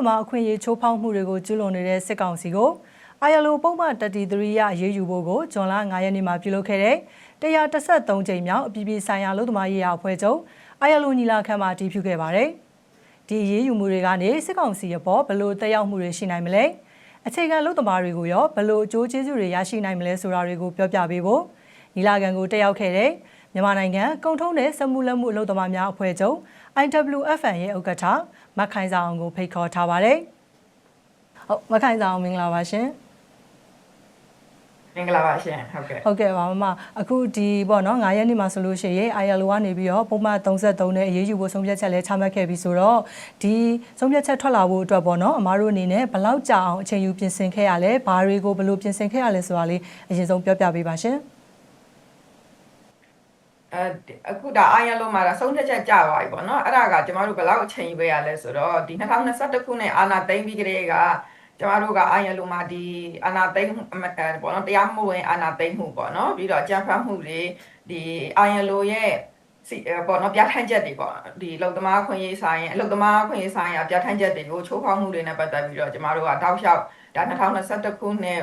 အလုတ်သမားအခွင့်အရေးချိုးဖောက်မှုတွေကိုကျူးလွန်နေတဲ့စစ်ကောင်စီကို ILO ပုံမှန်33ရအရေးယူဖို့ကိုဇွန်လ9ရက်နေ့မှာပြုလုပ်ခဲ့တဲ့133ကြိမ်မြောက်အပြည်ပြည်ဆိုင်ရာအလုတ်သမားရေးရာအဖွဲ့ချုပ် ILO ညီလာခံမှာတည်ပြုခဲ့ပါတယ်။ဒီအရေးယူမှုတွေကနေစစ်ကောင်စီအပေါ်ဘယ်လိုတက်ရောက်မှုတွေရှိနိုင်မလဲ။အခြေခံအလုတ်သမားတွေကိုရောဘယ်လိုအကျိုးကျေးဇူးတွေရရှိနိုင်မလဲဆိုတာတွေကိုပြောပြပေးဖို့ညီလာခံကိုတက်ရောက်ခဲ့တဲ့မြန်မာနိုင်ငံကုန်ထုံးတဲ့စက်မှုလက်မှုအလုပ်သမားများအဖွဲ့ချုပ် IWFN ရဲ့ဥက္ကဋ္ဌ မခိုင်စာအောင်ကိုဖိတ်ခေါ်ထားပါတယ်။ဟုတ်မခိုင်စာအောင်မင်္ဂလာပါရှင်။မင်္ဂလာပါရှင်ဟုတ်ကဲ့ဟုတ်ကဲ့ပါမမအခုဒီပေါ့နော်9ရက်နေ့မှာဆိုလို့ရှိရင် ILO ကနေပြီးတော့ပုံမှန်33နဲ့အရေးယူဖို့ဆုံးဖြတ်ချက်လဲချမှတ်ခဲ့ပြီဆိုတော့ဒီဆုံးဖြတ်ချက်ထွက်လာဖို့အတွက်ပေါ့နော်အမားတို့အနေနဲ့ဘယ်လောက်ကြာအောင်အချိန်ယူပြင်ဆင်ခဲ့ရလဲဘာတွေကိုဘယ်လိုပြင်ဆင်ခဲ့ရလဲဆိုတာလေးအရင်ဆုံးပြောပြပေးပါရှင် အဲအခုဒါအာရလုံးမှာဒါဆုံးဖြတ်ချက်ကြသွားပြီပေါ့နော်အဲ့ဒါကကျမတို့ဘယ်လောက်အချိန်ယူပေးရလဲဆိုတော့ဒီ2021ခုနှစ်အာနာသိမ့်ပြီးကလေးကကျမတို့ကအာရလုံးမှာဒီအာနာသိမ့်ပေါ့နော်တရားမှုဝင်အာနာသိမ့်မှုပေါ့နော်ပြီးတော့ကြံဖတ်မှုတွေဒီအာရလုံးရဲ့စီပေါ့နော်ပြဋ္ဌာန်းချက်တွေပေါ့ဒီလုံသမားခွင့်ရေးဆိုင်ရင်အလုံသမားခွင့်ရေးဆိုင်ရာပြဋ္ဌာန်းချက်တွေကိုချိုးဖောက်မှုတွေနဲ့ပတ်သက်ပြီးတော့ကျမတို့ကတောက်လျှောက်ဒါ2021ခုနှစ်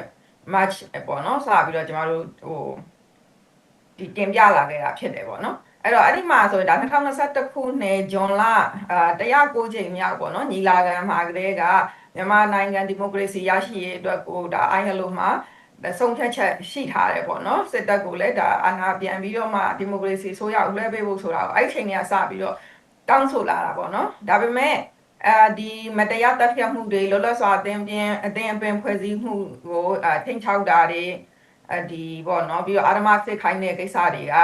March ပေါ့နော်စပြီးတော့ကျမတို့ဟို ဒီတင်ပြလာခဲ့တာဖြစ်တယ်ပေါ့နော်အဲ့တော့အဲ့ဒီမှာဆိုရင်ဒါ2021ခုနှစ်ဇွန်လအာ109ချိန်မြောက်ပေါ့နော်ညီလာခံမှာကလေးကမြန်မာနိုင်ငံဒီမိုကရေစီရရှိရေးအတွက်ကိုဒါအိုင်ဟလိုမှာဆုံးဖြတ်ချက်ရှိထားတယ်ပေါ့နော်စစ်တပ်ကိုလည်းဒါအာဏာပြန်ပြီးတော့မှဒီမိုကရေစီဆိုရဦးလွှဲပေးဖို့ဆိုတာကိုအဲ့ချိန်ကစပြီးတော့တောင်းဆိုလာတာပေါ့နော်ဒါပေမဲ့အဲဒီမတရားတပ်ဖြတ်မှုတွေလောလောဆယ်အတင်းပြင်းအတင်းအပင်ဖွဲ့စည်းမှုကိုအထင်ချောက်တာတွေ အဒီပေါ့နော်ပြီးတော့အာရမစစ်ခိုင်းတဲ့ကိစ္စတွေက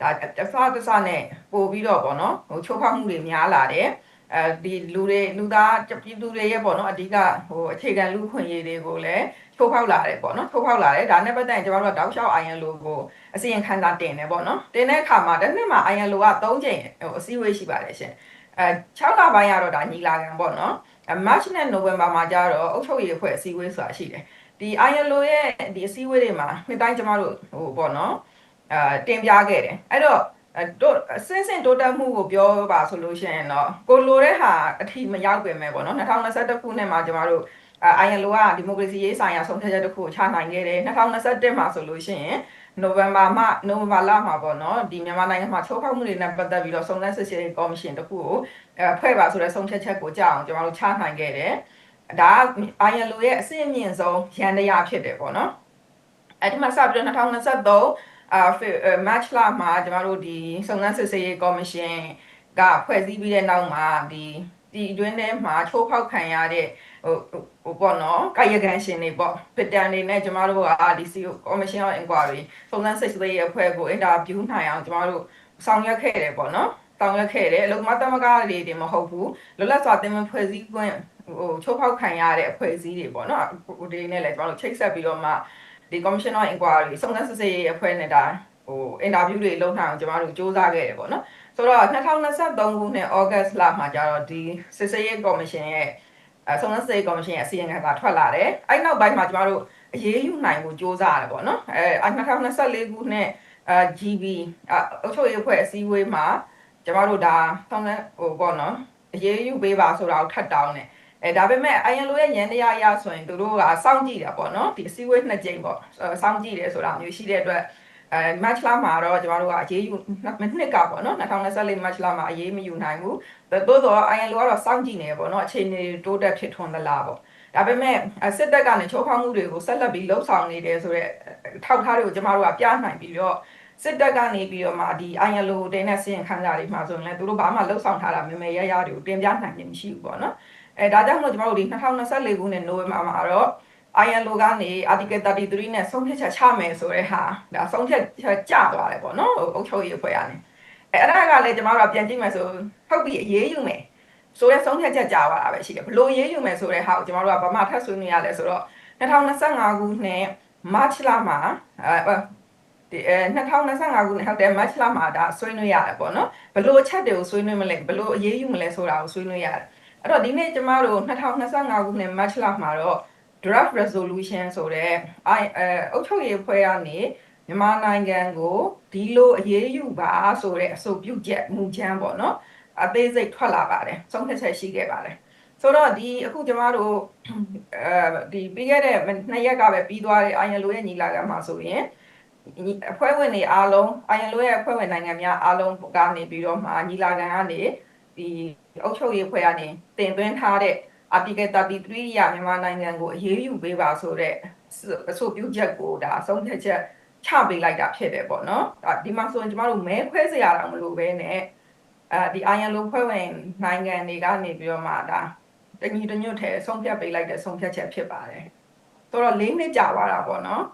ဒါတစ်ဖက်တစ်စနဲ့ပို့ပြီးတော့ပေါ့နော်ဟိုချိုးဖောက်မှုတွေများလာတယ်အဲဒီလူတွေလူသားပြည်သူတွေရဲ့ပေါ့နော်အဓိကဟိုအခြေခံလူခွင့်ရေးတွေကိုလည်းချိုးဖောက်လာတယ်ပေါ့နော်ချိုးဖောက်လာတယ်ဒါနဲ့ပတ်သက်ရင်ကျွန်တော်တို့ကတောက်လျှောက် IN လိုကိုအစီရင်ခံစာတင်တယ်ပေါ့နော်တင်တဲ့အခါမှာတစ်နှစ်မှာ IN လိုက3ချိန်ဟိုအစည်းအဝေးရှိပါတယ်ရှင်အဲ6လပိုင်းကတော့ဒါညီလာခံပေါ့နော် March နဲ့ November မှာကျတော့အုပ်ချုပ်ရေးအဖွဲ့အစည်းအဝေးဆိုတာရှိတယ် ဒီ ILO ရဲ့ဒီအစည်းအဝေးတွေမှာနှစ်တိုင်းကျမတို့ဟိုပေါ့နော်အာတင်ပြခဲ့တယ်အဲ့တော့တို့စင်းစင်တိုးတက်မှုကိုပြောပါဆိုလို့ရှိရင်တော့ကိုလိုတဲ့ဟာအထိမရောက်ပြင်မဲ့ပေါ့နော်2021ခုနှစ်မှာကျမတို့အာ ILO ကဒီမိုကရေစီရေးဆိုင်ရာဆုံးဖြတ်ချက်တစ်ခုချနိုင်ခဲ့တယ်2021မှာဆိုလို့ရှိရင်နိုဝင်ဘာမှနိုဝင်ဘာလမှာပေါ့နော်ဒီမြန်မာနိုင်ငံမှာချိုးဖောက်မှုတွေနဲ့ပတ်သက်ပြီးတော့စုံစမ်းစစ်ဆေးရေးကော်မရှင်တစ်ခုကိုအဲဖွဲ့ပါဆိုတဲ့ဆုံးဖြတ်ချက်ကိုကြာအောင်ကျမတို့ချနိုင်ခဲ့တယ် ဒါက ILO ရဲ့အဆင့်အမြင့်ဆုံးရန်တရားဖြစ်တယ်ပေါ့နော်အဲ့ဒီမှာစပြီးတော့2023အာ match လာမှာကျမတို့ဒီစုံစမ်းစစ်ဆေးရေးကော်မရှင်ကဖွဲ့စည်းပြီးတဲ့နောက်မှာဒီဒီအတွင်းထဲမှာချိုးဖောက်ခံရတဲ့ဟိုဟိုပေါ့နော်ကာယကံရှင်တွေပေါ့ပစ်တန်တွေနဲ့ကျမတို့ကဒီ CO Commission of Inquiry စုံစမ်းစစ်ဆေးရေးအဖွဲ့ကို interview နိုင်အောင်ကျမတို့ဆောင်ရွက်ခဲ့တယ်ပေါ့နော်ဆောင်ရွက်ခဲ့တယ်အလုပ်မသမဂတွေတွေမဟုတ်ဘူးလွတ်လပ်စွာတင်မဖွဲ့စည်းခွင့် ဟိုချိုးဖောက်ခံရတဲ့အဖွဲ့အစည်းတွေပေါ့နော်ဟိုဒီနဲ့လည်းကျမတို့ချိတ်ဆက်ပြီးတော့မှဒီ Commission of Inquiry စုံစမ်းစစ်ဆေးရေးအဖွဲ့နဲ့ဒါဟို interview တွေလုပ်နိုင်အောင်ကျမတို့စူးစမ်းခဲ့တယ်ပေါ့နော်ဆိုတော့2023ခုနှစ် August လမှာကျတော့ဒီစစ်ဆေးရေး Commission ရဲ့အဲစုံစမ်းစစ်ဆေးကော်မရှင်ရဲ့အစီရင်ခံစာထွက်လာတယ်အဲ့နောက်ပိုင်းမှာကျမတို့အရေးယူနိုင်မှုစ조사ရတယ်ပေါ့နော်အဲ2024ခုနှစ်အဲ GB အုပ်ချုပ်ရေးအဖွဲ့အစည်းအဝေးမှာကျမတို့ဒါဆောင်းတဲ့ဟိုပေါ့နော်အရေးယူပေးပါဆိုတာကိုထပ်တောင်းတယ် အဲဒါပေမဲ့ ILO ရဲ့ရန်တရားရဆိုရင်သူတို့ကစောင့်ကြည့်တာပေါ့နော်ဒီအစည်းအဝေးနှစ်ကြိမ်ပေါ့စောင့်ကြည့်တယ်ဆိုတာမျိုးရှိတဲ့အတွက်အဲ match လာမှာတော့ကျမတို့ကအရေးယူနှစ်ကပေါ့နော်2024 match လာမှာအရေးမယူနိုင်ဘူးသို့တော့ ILO ကတော့စောင့်ကြည့်နေပေါ့နော်အခြေအနေတိုးတက်ဖြစ်ထွန်းသလားပေါ့ဒါပေမဲ့စစ်တပ်ကနေချိုးဖောက်မှုတွေကိုဆက်လက်ပြီးလှုပ်ဆောင်နေတယ်ဆိုတော့ထောက်ထားတွေကိုကျမတို့ကပြနိုင်ပြီးတော့စစ်တပ်ကနေပြီးတော့မှဒီ ILO တင်းနဲ့စီရင်ခန်းစာတွေမှာဆိုရင်လည်းသူတို့ဘာမှလှုပ်ဆောင်ထားတာမမေရရတွေကိုတင်ပြနိုင်ခြင်းမရှိဘူးပေါ့နော် အဲဒါကြောင့်မို့ကျမတို့ဒီ2024ခုနှစ်နိုဝင်ဘာမှာတော့ ILO ကနေ article 33နဲ့ဆုံးဖြတ်ချက်ချမယ်ဆိုတဲ့ဟာဒါဆုံးဖြတ်ချက်ကျသွားတယ်ပေါ့နော်အုပ်ချုပ်ရေးအဖွဲ့ကနေအဲအဲ့ဒါကလည်းကျမတို့ကပြန်ကြည့်မယ်ဆိုဟုတ်ပြီအေးယူမယ်ဆိုတဲ့ဆုံးဖြတ်ချက်ကြာသွားတာပဲရှိတယ်ဘလို့ရေးယူမယ်ဆိုတဲ့ဟာကိုကျမတို့ကဗမာထပ်ဆွေးနွေးရလဲဆိုတော့2025ခုနှစ် March လမှာအဲဒီအဲ2025ခုနှစ်ဟုတ်တယ် March လမှာဒါဆွေးနွေးရတယ်ပေါ့နော်ဘလို့ချက်တွေကိုဆွေးနွေးမလဲဘလို့အရေးယူမလဲဆိုတာကိုဆွေးနွေးရတယ် အဲ့တော့ဒီနေ့ကျမတို့2025ခုနှစ် March လမှာတော့ draft resolution ဆိုတဲ့အဲအုပ်ချုပ်ရေးဖွဲ့ကနေမြန်မာနိုင်ငံကိုဒီလိုအရေးယူပါဆိုတဲ့အဆိုပြုချက်မူချမ်းပေါ့နော်အသေးစိတ်ထွက်လာပါတယ်ဆုံးဖြတ်ချက်ရှိခဲ့ပါတယ်ဆိုတော့ဒီအခုကျမတို့အဲဒီပြီးခဲ့တဲ့နှစ်ရက်ကပဲပြီးသွားတဲ့အာယန်လိုရဲ့ညီလာခံမှာဆိုရင်ညီအဖွဲ့ဝင်တွေအားလုံးအာယန်လိုရဲ့အဖွဲ့ဝင်နိုင်ငံများအားလုံးကနေပြီးတော့မှညီလာခံကနေ ဒီအုပ်ချုပ်ရေးအဖွဲ့ကနေတင်သွင်းထားတဲ့ Article 33ရမြန်မာနိုင်ငံကိုအရေးယူပေးပါဆိုတဲ့အဆိုပြုချက်ကိုဒါအဆုံးဖြတ်ချက်ချပေးလိုက်တာဖြစ်တယ်ပေါ့နော်ဒါဒီမှာဆိုရင်ကျမတို့မဲခွဲစရာတော့မလိုဘဲနဲ့အဲဒီအာယန်လိုဖွဲ့ဝင်နိုင်ငံတွေကနေပြီးတော့မှဒါတညီတညွတ်ထဲဆုံးဖြတ်ပေးလိုက်တဲ့ဆုံးဖြတ်ချက်ဖြစ်ပါတယ်ဆိုတော့၄နှစ်ကြာသွားတာပေါ့နော်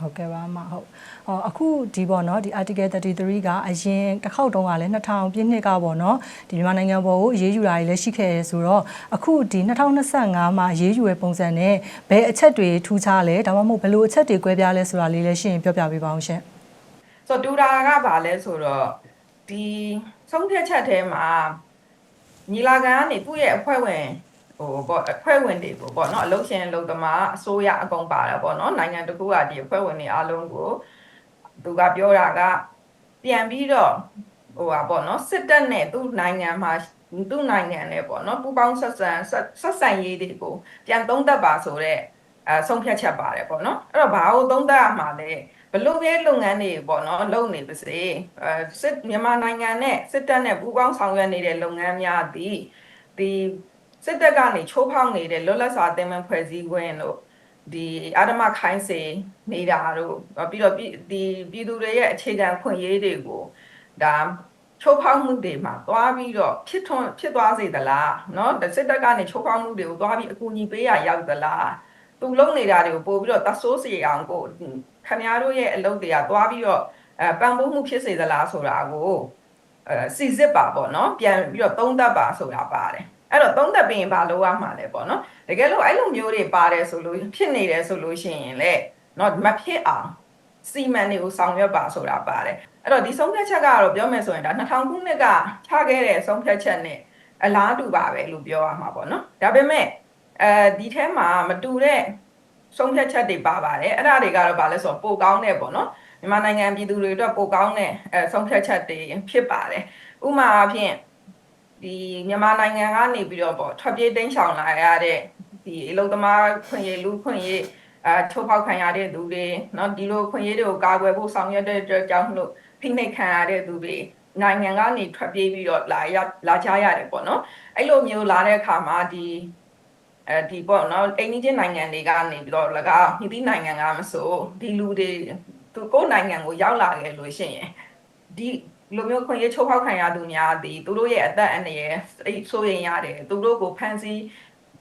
ဟုတ်ကဲ့ပါအမဟုတ်ဟောအခုဒီပေါ့နော်ဒီ article 33ကအရင်တစ်ခေါက်တုန်းကလည်း2000ပြည့်နှစ်ကပေါ့နော်ဒီမြန်မာနိုင်ငံပေါ်ကိုအရေးယူတာတွေလည်းရှိခဲ့တယ်ဆိုတော့အခုဒီ2025မှာအရေးယူရဲ့ပုံစံနဲ့ဘယ်အချက်တွေထူးခြားလဲဒါမှမဟုတ်ဘယ်လိုအချက်တွေကွဲပြားလဲဆိုတာလေးလည်းရှင်းပြောပြပေးပါအောင်ရှင်ဆိုတော့တူတာကဘာလဲဆိုတော့ဒီဆုံးဖြတ်ချက်ထဲမှာညီလာခံကနေသူ့ရဲ့အဖွဲ့ဝင် ဟိုပေါ့အဖွဲ့ဝင်တွေကိုပေါ့နော်အလုပ်ရှင်အလုပ်သမားအစိုးရအကုန်ပါတယ်ပေါ့နော်နိုင်ငံတစ်ခုကဒီအဖွဲ့ဝင်တွေအားလုံးကိုသူကပြောတာကပြန်ပြီးတော့ဟိုပါပေါ့နော်စစ်တပ်နဲ့သူ့နိုင်ငံမှာသူ့နိုင်ငံနဲ့ပေါ့နော်ပူးပေါင်းဆက်ဆံဆက်ဆက်ဆံရေးတွေကိုပြန်သုံးသပ်ပါဆိုတော့အဲဆုံးဖြတ်ချက်ပါတယ်ပေါ့နော်အဲ့တော့ဘာလို့သုံးသပ်ရမှာလဲဘလို့ပဲလုပ်ငန်းတွေပေါ့နော်လုပ်နေပါစေအဲစစ်မြန်မာနိုင်ငံနဲ့စစ်တပ်နဲ့ပူးပေါင်းဆောင်ရွက်နေတဲ့လုပ်ငန်းများသည်ဒီ စစ်တပ်ကနေချိုးဖောက်နေတဲ့လွတ်လပ်စွာတင်မှန်ဖွဲ့စည်းခွင့်တို့ဒီအာဓမခိုင်းစေနေတာတို့ပြီးတော့ပြည်ဒီပြည်သူတွေရဲ့အခြေခံခွင့်ရေးတွေကိုဒါချိုးဖောက်မှုတွေမှာသွားပြီးတော့ဖြစ်ထွန်းဖြစ်သွားစေသလားเนาะစစ်တပ်ကနေချိုးဖောက်မှုတွေကိုသွားပြီးအကူအညီပေးရရောက်သလား သူလုံနေတာတွေကိုပို့ပြီးတော့တဆိုးစီအောင်ကိုခင်ဗျားတို့ရဲ့အလုပ်တွေကသွားပြီးတော့အဲပံပိုးမှုဖြစ်စေသလားဆိုတာကိုအဲစီစစ်ပါပေါ့နော်ပြန်ပြီးတော့သုံးသပ်ပါဆိုတာပါတယ် အဲ့တော့သုံးသပ်ပြီးရင်ဘာလုပ်ရမှာလဲပေါ့နော်တကယ်လို့အဲ့လိုမျိုးတွေပါတယ်ဆိုလို့ဖြစ်နေတယ်ဆိုလို့ရှိရင်လေနော်မဖြစ်အောင်စီမံတွေကိုဆောင်ရွက်ပါဆိုတာပါတယ်အဲ့တော့ဒီဆုံးဖြတ်ချက်ကတော့ပြောမယ်ဆိုရင်ဒါ2000ခုနှစ်ကချခဲ့တဲ့ဆုံးဖြတ်ချက်နဲ့အလားတူပါပဲလို့ပြောရမှာပေါ့နော်ဒါပေမဲ့အဲဒီထဲမှာမတူတဲ့ဆုံးဖြတ်ချက်တွေပါပါတယ်အဲ့ဒါတွေကတော့ဘာလဲဆိုတော့ပိုကောင်းတဲ့ပေါ့နော်မြန်မာနိုင်ငံပြည်သူတွေအတွက်ပိုကောင်းတဲ့အဲဆုံးဖြတ်ချက်တွေဖြစ်ပါတယ်ဥပမာအဖြစ် ဒီမြန်မာနိုင်ငံကနေပြီးတော့ပေါ့ထွက်ပြေးတိမ်းရှောင်လာရတဲ့ဒီအလုံသမားခွင့်ရလူခွင့်ရအဲချိုးဖောက်ခံရတဲ့သူတွေเนาะဒီလိုခွင့်ရတွေကိုကာကွယ်ဖို့ဆောင်ရွက်တဲ့အတွက်ကြောင့်မလို့ဖိနှိပ်ခံရတဲ့သူတွေနိုင်ငံကနေထွက်ပြေးပြီးတော့လာရလာကြရတယ်ပေါ့နော်အဲ့လိုမျိုးလာတဲ့အခါမှာဒီအဲဒီပေါ့နော်အိန္ဒိယနိုင်ငံတွေကနေပြီးတော့၎င်းဟိန္ဒိနိုင်ငံကမဆိုဒီလူတွေသူကိုယ်နိုင်ငံကိုရောက်လာခဲ့လို့ရှိရင်ဒီ လိုမျိုးခွင့်ရချိုးဖောက်ခံရသူများသည်သူတို့ရဲ့အသက်အန္တရာယ်ဆိုရင်ရတယ်သူတို့ကိုဖမ်းဆီး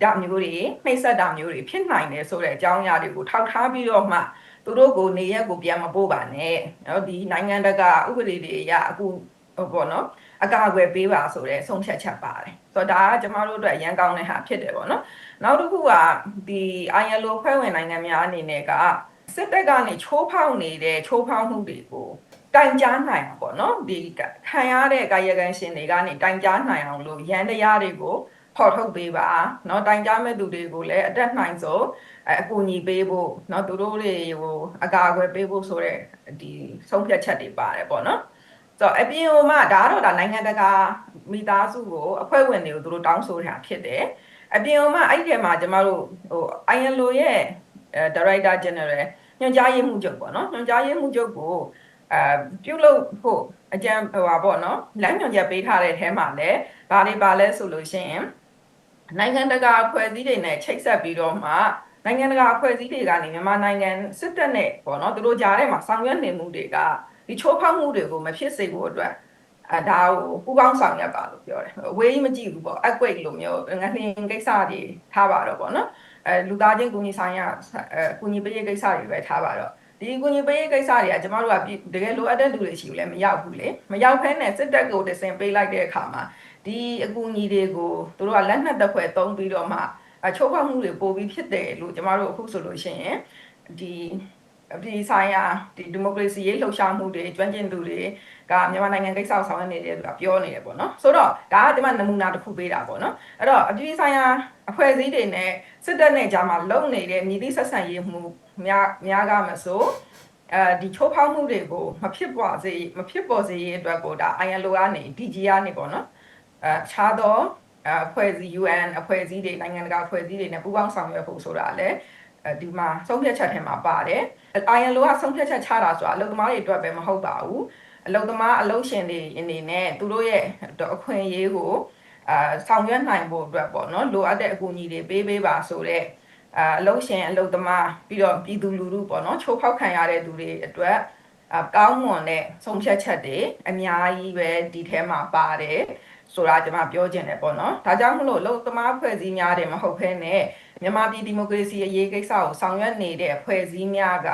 တာမျိုးတွေနှိပ်စက်တာမျိုးတွေဖြစ်နိုင်တယ်ဆိုတဲ့အကြောင်းအရာတွေကိုထောက်ထားပြီးတော့မှသူတို့ကိုနေရက်ကိုပြန်မပို့ပါနဲ့နော်ဒီနိုင်ငံတကာဥပဒေတွေအရအခုဟိုပေါ့နော်အကာအကွယ်ပေးပါဆိုတဲ့ဆုံးဖြတ်ချက်ပါတယ်ဆိုတော့ဒါကကျမတို့အတွက်အရန်ကောင်းတဲ့ဟာဖြစ်တယ်ပေါ့နော်နောက်တစ်ခုကဒီ ILO ဖွဲ့ဝင်နိုင်ငံများအနေနဲ့ကစစ်တပ်ကနေချိုးဖောက်နေတဲ့ချိုးဖောက်မှုတွေကို တိုင်ကြားနိုင်အောင်ပေါ့နော်ဒီခံရတဲ့ကာယကံရှင်တွေကနေတိုင်ကြားနိုင်အောင်လို့ရန်တရားတွေကိုဖော်ထုတ်ပေးပါเนาะတိုင်ကြားမဲ့သူတွေကိုလည်းအတက်နိုင်ဆုံးအကူအညီပေးဖို့เนาะသူတို့တွေကိုအကာအကွယ်ပေးဖို့ဆိုတဲ့ဒီဆုံးဖြတ်ချက်တွေပါတယ်ပေါ့နော်ဆိုတော့အပြင်ဟိုမှဒါတော့ဒါနိုင်ငံတကာမိသားစုကိုအဖွဲ့ဝင်တွေကိုသူတို့တောင်းဆိုတာဖြစ်တယ်အပြင်ဟိုမှအဲ့ဒီထဲမှာကျမတို့ဟို ILO ရဲ့ Director General ညွှန်ကြားရေးမှူးချုပ်ပေါ့နော်ညွှန်ကြားရေးမှူးချုပ်ကို အဲပြုလုပ်ဖို့အကြံဟိုပါပေါ့နော်လမ်းညွှန်ချက်ပေးထားတဲ့အဲမှာလည်းဘာတွေပါလဲဆိုလို့ရှိရင်နိုင်ငံတကာအဖွဲ့အစည်းတွေနဲ့ချိတ်ဆက်ပြီးတော့မှနိုင်ငံတကာအဖွဲ့အစည်းတွေကနေမြန်မာနိုင်ငံစစ်တပ်နဲ့ပေါ့နော်သူတို့ကြားထဲမှာဆောင်ရွက်နေမှုတွေကဒီချိုးဖောက်မှုတွေကိုမဖြစ်စေဖို့အတွက်အဲဒါကိုပူပေါင်းဆောင်ရွက်ပါလို့ပြောတယ်အဝေးကြီးမကြည့်ဘူးပေါ့အကွိတ်လိုမျိုးငနှင်းကိစ္စတွေထားပါတော့ပေါ့နော်အဲလူသားချင်းကူညီဆိုင်ရာအဲကူညီပေးရေးကိစ္စတွေပဲထားပါတော့ ဒီကူညီပေးရေးကိစ္စတွေကကျမတို့ကတကယ်လိုအပ်တဲ့လူတွေရှိဘူးလဲမရောက်ဘူးလေမရောက်ဖဲနဲ့စစ်တပ်ကိုတစင်ပေးလိုက်တဲ့အခါမှာဒီအကူအညီတွေကိုတို့ကလက်နက်တစ်ခွဲသုံးပြီးတော့မှအချိုးဖောက်မှုတွေပိုပြီးဖြစ်တယ်လို့ကျမတို့အခုဆိုလို့ရှိရင်ဒီဒီဆိုင်ရာဒီဒီမိုကရေစီရေးလှုပ်ရှားမှုတွေကျွမ်းကျင်သူတွေကမြန်မာနိုင်ငံကိစ္စကိုဆောင်ရွက်နေတယ်ဆိုတာပြောနေတယ်ပေါ့နော်ဆိုတော့ဒါကဒီမှာနမူနာတစ်ခုပေးတာပေါ့နော်အဲ့တော့အပြည်ဆိုင်ရာအဖွဲ့အစည်းတွေနဲ့စစ်တပ်နဲ့ကြားမှာလုံနေတဲ့မြည်သည့်ဆက်ဆံရေးမှုများများကမဆိုအဲဒီချိုးဖောက်မှုတွေကိုမဖြစ်ပေါ်စေမဖြစ်ပေါ်စေရေးအတွက်ကိုဒါ ILO ကနေ DG ကနေပေါ့နော်အဲခြားသောအဖွဲ့အစည်း UN အဖွဲ့အစည်းတွေနိုင်ငံတကာအဖွဲ့အစည်းတွေနဲ့ပူးပေါင်းဆောင်ရွက်ဖို့ဆိုတာလည်းအဲဒီမှာဆုံးဖြတ်ချက်ထဲမှာပါတယ်။ ILO ကဆုံးဖြတ်ချက်ချတာဆိုတာအလုပ်သမားတွေအတွက်ပဲမဟုတ်ပါဘူး။ အလုပ်သမားအလုပ်ရှင်တွေအနေနဲ့သူတို့ရဲ့အခွင့်အရေးကိုအာဆောင်ရွက်နိုင်ဖို့အတွက်ပေါ့နော်လိုအပ်တဲ့အကူအညီတွေပေးပေးပါဆိုတော့အာအလုပ်ရှင်အလုပ်သမားပြီးတော့ပြည်သူလူထုပေါ့နော်ချိုးဖောက်ခံရတဲ့သူတွေအတွက်အကောင်းမွန်တဲ့ဆုံးဖြတ်ချက်တွေအများကြီးပဲဒီထဲမှာပါတယ်ဆိုတာကျွန်မပြောချင်တယ်ပေါ့နော်ဒါကြောင့်မလို့လုံသမားဖွဲ့စည်းများတယ်မဟုတ်ဘဲနဲ့မြန်မာပြည်ဒီမိုကရေစီအရေးကိစ္စကိုဆောင်ရွက်နေတဲ့ဖွဲ့စည်းများက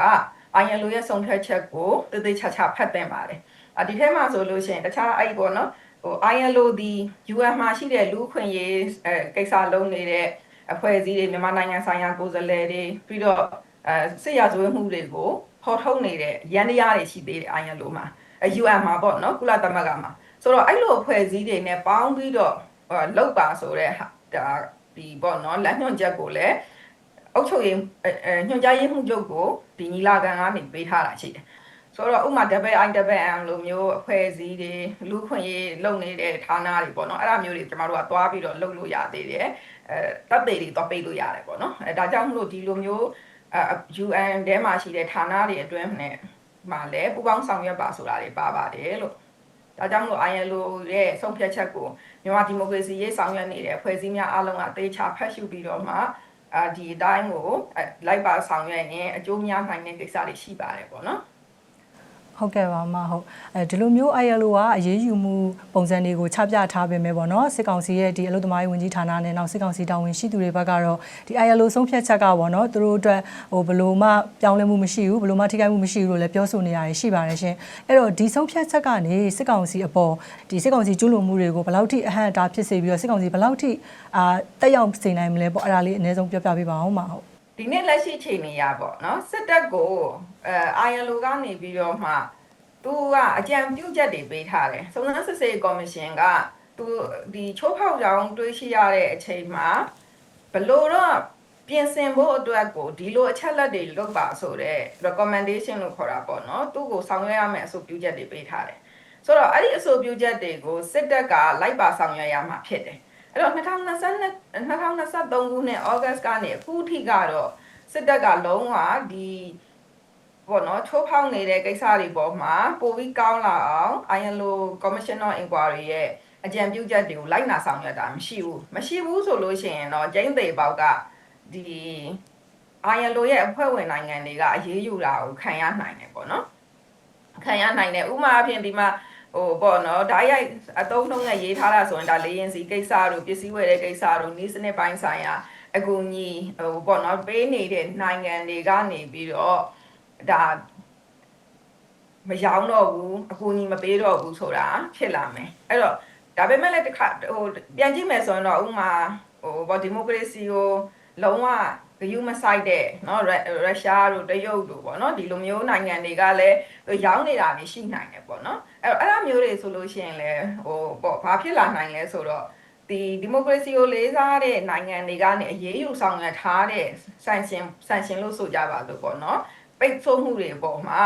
ILO ရဲ့ဆုံးဖြတ်ချက်ကိုတည်တည်ချာချာဖတ်သင့်ပါတယ် အဒီထဲမှာဆိုလို့ရှိရင်တခြားအဲ့ပေါ့နော်ဟို ILO ဒီ UN မှာရှိတဲ့လူခွင့်ရေးအဲကိစ္စလုံးနေတဲ့အဖွဲ့အစည်းတွေမြန်မာနိုင်ငံဆိုင်ရာကိုယ်စားလှယ်တွေပြီးတော့အဲစစ်ရဇဝဲမှုတွေကိုဖော်ထုတ်နေတဲ့ရန်တရားတွေရှိသေးတယ် ILO မှာ UN မှာပေါ့နော်ကုလသမဂ္ဂမှာဆိုတော့အဲ့လိုအဖွဲ့အစည်းတွေနဲ့ပေါင်းပြီးတော့လောက်ပါဆိုတဲ့ဒါဒီပေါ့နော်လက်ညွှန်ချက်ကိုလည်းအုပ်ချုပ်ရေးညွှန်ကြားရေးမှုချုပ်ကိုဒီညီလာခံကနေပေးထားတာရှိတယ် ဆိုတော့ဥမာ WIWM လိုမျိုးအဖွဲ့အစည်းတွေလူခွင့်ရေးလုပ်နေတဲ့ဌာနတွေပေါ့နော်အဲ့ဒါမျိုးတွေကျမတို့ကသွားပြီးတော့လုပ်လို့ရသေးတယ်အဲတပ်သေးတွေသွားပေးလို့ရတယ်ပေါ့နော်အဲဒါကြောင့်မလို့ဒီလိုမျိုးအဲ UN ထဲမှာရှိတဲ့ဌာနတွေအတွင်းနဲ့မှာလည်းပူပေါင်းဆောင်ရွက်ပါဆိုတာတွေပါပါတယ်လို့ဒါကြောင့်မလို့ ILO ရဲ့ဆုံးဖြတ်ချက်ကိုမြန်မာဒီမိုကရေစီရေးဆောင်ရွက်နေတဲ့ဖွဲ့စည်းများအလုံးကတေချာဖတ်ရှုပြီးတော့မှအာဒီအတိုင်းကိုလိုက်ပါဆောင်ရွက်ရင်အကျိုးများနိုင်တဲ့ကိစ္စတွေရှိပါတယ်ပေါ့နော် ဟုတ်ကဲ့ပါမဟုတ်အဲဒီလိုမျိုး ILO ကအရေးယူမှုပုံစံတွေကိုချပြထားပေမဲ့ပေါ့နော်စစ်ကောင်စီရဲ့ဒီအလုပ်သမားရေးဝန်ကြီးဌာနနဲ့နောက်စစ်ကောင်စီတာဝန်ရှိသူတွေဘက်ကတော့ဒီ ILO ဆုံးဖြတ်ချက်ကပေါ့နော်သူတို့အတွက်ဟိုဘလို့မှပြောင်းလဲမှုမရှိဘူးဘလို့မှထိခိုက်မှုမရှိဘူးလို့လည်းပြောဆိုနေရတယ်ရှိပါတယ်ရှင်အဲ့တော့ဒီဆုံးဖြတ်ချက်ကနေစစ်ကောင်စီအပေါ်ဒီစစ်ကောင်စီကျူးလွန်မှုတွေကိုဘယ်လောက်ထိအဟန့်အတားဖြစ်စေပြီးတော့စစ်ကောင်စီဘယ်လောက်ထိအာတက်ရောက်စေနိုင်မလဲပေါ့အဲ့ဒါလေးအနည်းဆုံးပြောပြပေးပါအောင်ပါဟုတ် ဒီနေ့လက်ရှိချိန်နေရပေါ့နော်စစ်တပ်ကိုအဲ ILO ကနေပြီးတော့မှသူကအကြံပြုချက်တွေပေးထားတယ်စုံစမ်းစစ်ဆေးကော်မရှင်ကသူဒီချိုးဖောက်ကြောင်တွေးရှိရတဲ့အချိန်မှာဘလို့တော့ပြင်ဆင်ဖို့အတွက်ကိုဒီလိုအချက်လက်တွေလုပ်ပါဆိုတော့ recommendation လို့ခေါ်တာပေါ့နော်သူ့ကိုဆောင်ရွက်ရမယ့်အဆိုပြုချက်တွေပေးထားတယ်ဆိုတော့အဲ့ဒီအဆိုပြုချက်တွေကိုစစ်တပ်ကလိုက်ပါဆောင်ရွက်ရမှာဖြစ်တယ် အဲ့တော့2022 2023ခုနှစ်ဩဂတ်ကနေအခုထိကတော့စစ်တပ်ကလုံးဝဒီပေါ့နော်ချိုးဖောက်နေတဲ့ကိစ္စတွေပေါ်မှာပိုပြီးကောင်းလာအောင် ILO Commission of Inquiry ရဲ့အကြံပြုချက်တွေကိုလိုက်နာဆောင်ရွက်တာမရှိဘူးမရှိဘူးဆိုလို့ရှိရင်တော့ကျင်းသေးပေါက်ကဒီ ILO ရဲ့အဖွဲ့ဝင်နိုင်ငံတွေကအရေးယူတာကိုခံရနိုင်တယ်ပေါ့နော်ခံရနိုင်တယ်ဥပမာအဖြစ်ဒီမှာ ဟိုပေါ့နော်ဓာတ်ရိုက်အတုံးနှုံးနဲ့ရေးထားတာဆိုရင်ဒါလေရင်စီကိစ္စတို့ပစ္စည်းဝယ်တဲ့ကိစ္စတို့နီးစနစ်ပိုင်းဆိုင်ရာအကူအညီဟိုပေါ့နော်ပေးနေတဲ့နိုင်ငံတွေကနေပြီးတော့ဒါမရောင်းတော့ဘူးအကူအညီမပေးတော့ဘူးဆိုတာဖြစ်လာမယ်အဲ့တော့ဒါပေမဲ့လည်းတစ်ခါဟိုပြန်ကြည့်မယ်ဆိုရင်တော့ဥမာဟိုပေါ့ဒီမိုကရေစီကိုလုံးဝ ဂယုမဆိုင်တဲ့เนาะရုရှားတို့တရုတ်တို့ပေါ့เนาะဒီလိုမျိုးနိုင်ငံတွေကလည်းရောင်းနေတာတွေရှိနိုင်တယ်ပေါ့เนาะအဲ့တော့အဲ့လိုမျိုးတွေဆိုလို့ရှိရင်လည်းဟိုပေါ့ဘာဖြစ်လာနိုင်လဲဆိုတော့ဒီဒီမိုကရေစီကိုလေးစားတဲ့နိုင်ငံတွေကနေအရေးယူဆောင်ရွက်ထားတဲ့ဆန်ရှင်ဆန်ရှင်လို့ဆိုကြပါလို့ပေါ့เนาะပိတ်ဆို့မှုတွေအပေါ်မှာ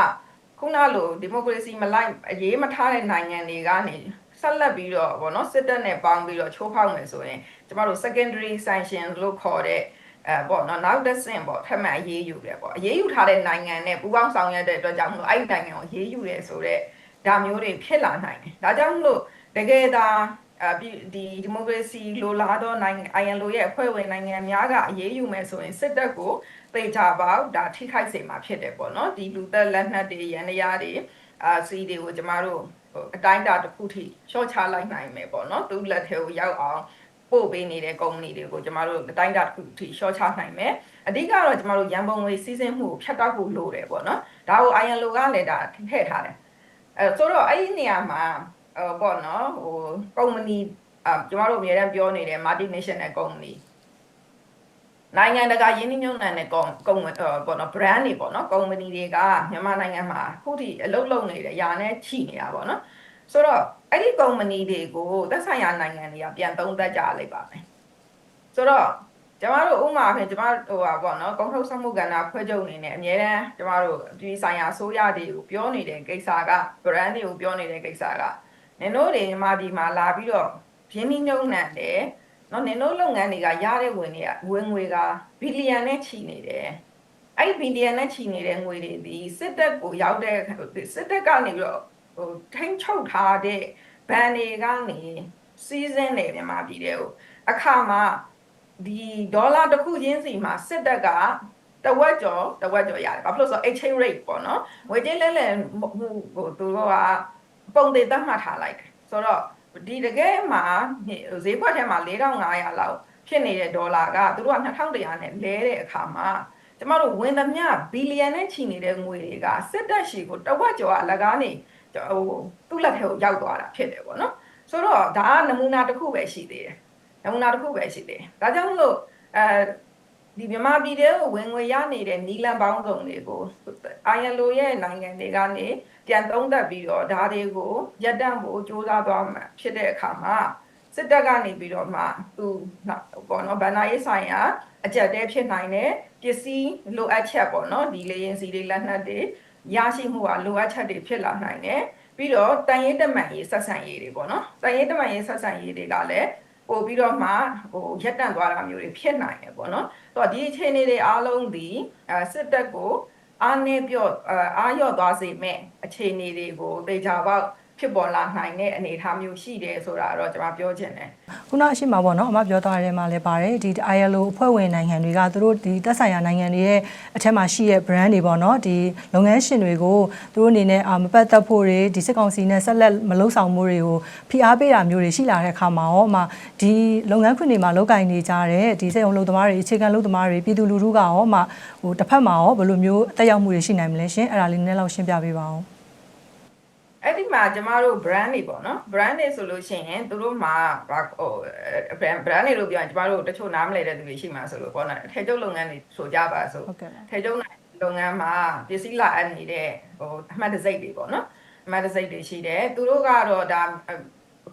ခုနလိုဒီမိုကရေစီမလိုက်အရေးမထားတဲ့နိုင်ငံတွေကနေဆက်လက်ပြီးတော့ဗောနော်စစ်တပ်နဲ့ပေါင်းပြီးတော့ချိုးဖောက်မယ်ဆိုရင်ကျမတို့ secondary sanction လို့ခေါ်တဲ့ အဲပေါ့နော်နောက်တစ်ဆင့်ပေါ့ထပ်မံအရေးယူတယ်ပေါ့အရေးယူထားတဲ့နိုင်ငံနဲ့ပူးပေါင်းဆောင်ရွက်တဲ့အတွက်ကြောင့်မလို့အဲ့ဒီနိုင်ငံကိုအရေးယူတယ်ဆိုတော့ဒါမျိုးတွေဖြစ်လာနိုင်တယ်ဒါကြောင့်မလို့တကယ်ဒါဒီဒီမိုကရေစီလိုလားတော့နိုင်ငံ ILO ရဲ့အဖွဲ့ဝင်နိုင်ငံများကအရေးယူမယ်ဆိုရင်စစ်တပ်ကိုသိကြပါဒါထိခိုက်စေမှာဖြစ်တယ်ပေါ့နော်ဒီလူသက်လက်နက်တွေရန်ရတွေအာစီတွေကိုကျမတို့အတိုင်းအတာတစ်ခုထိရှော့ချလိုက်နိုင်မယ်ပေါ့နော်သူလက်ထဲကိုရောက်အောင် ပို့ပေးနေတဲ့ကုမ္ပဏီတွေကိုကျမတို့အတိုင်းအတာတစ်ခုထိရှော့ချနိုင်မယ်အဓိကတော့ကျမတို့ရန်ပုံငွေစီးဆင်းမှုကိုဖြတ်တောက်ဖို့လိုတယ်ပေါ့နော်ဒါကို ILO ကလည်းဒါထည့်ထားတယ်အဲဆိုတော့အဲ့ဒီနေရာမှာဟိုပေါ့နော်ဟိုကုမ္ပဏီအာကျမတို့အများအားပြောနေတဲ့ multinational company နိုင်ငံတကာယင်းနှိမ့်ညွှန်တဲ့ကုမ္ကုမ္ပေါ့နော် brand တွေပေါ့နော် company တွေကမြန်မာနိုင်ငံမှာခုထိအလုပ်လုပ်နေတယ်ຢာနဲ့ချိနေတာပေါ့နော် ဆိုတော့အဲ့ဒီ company တွေကိုသက်ဆိုင်ရာနိုင်ငံတွေကပြန်သုံးသပ်ကြလိုက်ပါမယ်ဆိုတော့ကျမတို့ဥမာအဖြစ်ကျမဟိုပါပေါ့နော်ကုန်ထုတ်ဆောင်မှုကဏ္ဍဖွဲ့ချုပ်နေနဲ့အများတန်းကျမတို့ဒီဆိုင်ရာဆိုးရတွေကိုပြောနေတဲ့ကိစ္စက brand တွေကိုပြောနေတဲ့ကိစ္စကနင်တို့တွေမြန်မာပြည်မှာလာပြီးတော့ရင်းနှီးမြှုပ်နှံတယ်နော်နင်တို့လုပ်ငန်းတွေကရတဲ့ဝင်တွေကဝင်ငွေကဘီလီယံနဲ့ချီနေတယ်အဲ့ဘီလီယံနဲ့ချီနေတဲ့ငွေတွေဒီစစ်တပ်ကိုရောက်တဲ့စစ်တပ်ကနေပြီးတော့ ဟိုထိန်းချုပ်ထားတဲ့ဘဏ်တွေကနေစီးစင်းနေမြန်မာပြည်တဲ့ကိုအခါမှာဒီဒေါ်လာတစ်ခုချင်းစီမှာစစ်တပ်ကတဝက်ကျော်တဝက်ကျော်ရတယ်ဘာဖြစ်လို့ဆိုတော့ exchange rate ပေါ့နော်ငွေကြေးလဲလှယ်မှုဟိုသူတို့ကပုံသေးသတ်မှတ်ထားလိုက်တယ်ဆိုတော့ဒီတကယ်မှာဈေးကွက်ထဲမှာ4500လောက်ဖြစ်နေတဲ့ဒေါ်လာကသူတို့က2100နဲ့လဲတဲ့အခါမှာကျမတို့ဝင်သမျှဘီလီယံနဲ့ချီနေတဲ့ငွေတွေကစစ်တပ်ရှိကိုတဝက်ကျော်အလကားနေ ဟိုသူ့လက်ထဲကိုရောက်သွားတာဖြစ်တယ်ပေါ့နော်ဆိုတော့ဒါကနမူနာတစ်ခုပဲရှိသေးတယ်နမူနာတစ်ခုပဲရှိသေးတယ်ဒါကြောင့်မလို့အဲဒီမြန်မာပြည်ထဲကိုဝင်ငွေရနေတဲ့နီလန်ပေါင်းစုံတွေကို ILO ရဲ့နိုင်ငံတွေကနေပြန်သုံးသပ်ပြီးတော့ဒါတွေကိုရပ်တန့်ဖို့စ조사သွားမှာဖြစ်တဲ့အခါမှာစစ်တပ်ကနေပြီးတော့မှသူပေါ့နော်ဗန္နာရေးဆိုင်ရာအကြက်တဲဖြစ်နိုင်တယ်ပစ္စည်းလိုအပ်ချက်ပေါ့နော်ဒီလေရင်စီတွေလက်နက်တွေ ရရှိမှုကလိုအပ်ချက်တွေဖြစ်လာနိုင်တယ်ပြီးတော့တန်ရေးတမန်ရေးဆက်ဆံရေးတွေပေါ့နော်တန်ရေးတမန်ရေးဆက်ဆံရေးတွေကလည်းပို့ပြီးတော့မှဟိုရက်တန့်သွားတာမျိုးတွေဖြစ်နိုင်တယ်ပေါ့နော်။ဆိုတော့ဒီအခြေအနေတွေအားလုံးဒီအဲစစ်တပ်ကိုအားနေပြော့အားရော့သွားစေမဲ့အခြေအနေတွေကိုသေချာပေါက် ဖြစ်ပေါ်လာနိုင်တဲ့အနေအထားမျိုးရှိတယ်ဆိုတာတော့ကျွန်မပြောချင်တယ်ခုနအရှိမပေါ့နော်အမပြောထားတဲ့မှာလည်းပါတယ်ဒီ ILO အဖွဲ့ဝင်နိုင်ငံတွေကသူတို့ဒီသက်ဆိုင်ရာနိုင်ငံတွေရဲ့အထက်မှာရှိတဲ့ brand တွေပေါ့နော်ဒီလုပ်ငန်းရှင်တွေကိုသူတို့အနေနဲ့အာမပတ်သက်ဖို့တွေဒီစစ်ကောင်စီနဲ့ဆက်လက်မလုပ်ဆောင်မှုတွေကိုဖိအားပေးတာမျိုးတွေရှိလာတဲ့အခါမှာရောအမဒီလုပ်ငန်းခွင်တွေမှာလုပ်ကင်နေကြတဲ့ဒီစက်ရုံလုပ်သမားတွေအခြေခံလုပ်သမားတွေပြည်သူလူထုကရောအမဟိုတစ်ဖက်မှာရောဘယ်လိုမျိုးအသက်ရောက်မှုတွေရှိနိုင်မလဲရှင်အဲ့ဒါလေးနည်းနည်းလောက်ရှင်းပြပေးပါဦး အဲ့ဒီမှာကျမတို့ brand တွေပေါ့နော် brand တွေဆိုလို့ရှိရင်သူတို့မှာဘာဟို brand brand တွေလို့ပြောရင်ကျမတို့တချို့နားမလည်တဲ့သူတွေရှိမှာဆိုလို့ပေါ့နော်ထဲကျုပ်လုပ်ငန်းတွေဆိုကြပါဆိုဟုတ်ကဲ့ပါထဲကျုပ်လုပ်ငန်းမှာပစ္စည်းလာအပ်နေတဲ့ဟိုအမှတ်တစိတ်တွေပေါ့နော်အမှတ်တစိတ်တွေရှိတယ်သူတို့ကတော့ဒါအ